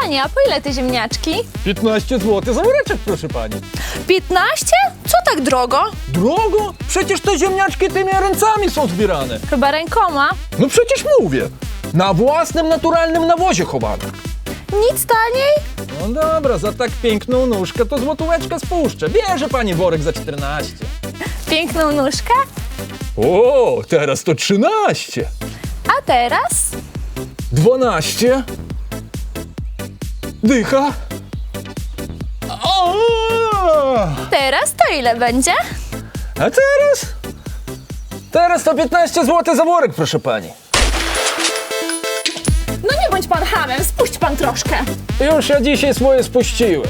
Panie, a po ile te ziemniaczki? 15 zł za woreczek, proszę pani. 15? Co tak drogo? Drogo? Przecież te ziemniaczki tymi ręcami są zbierane. Chyba rękoma. No przecież mówię. Na własnym, naturalnym nawozie chowane. Nic taniej? No dobra, za tak piękną nóżkę to złotóweczkę spuszczę. Bierze pani worek za 14. Piękną nóżkę? O, teraz to 13. A teraz? 12. Dycha. O! Teraz to ile będzie? A teraz? Teraz to 15 zł za worek, proszę pani. No nie bądź spuść pan troszkę. Już ja dzisiaj swoje spuściłem.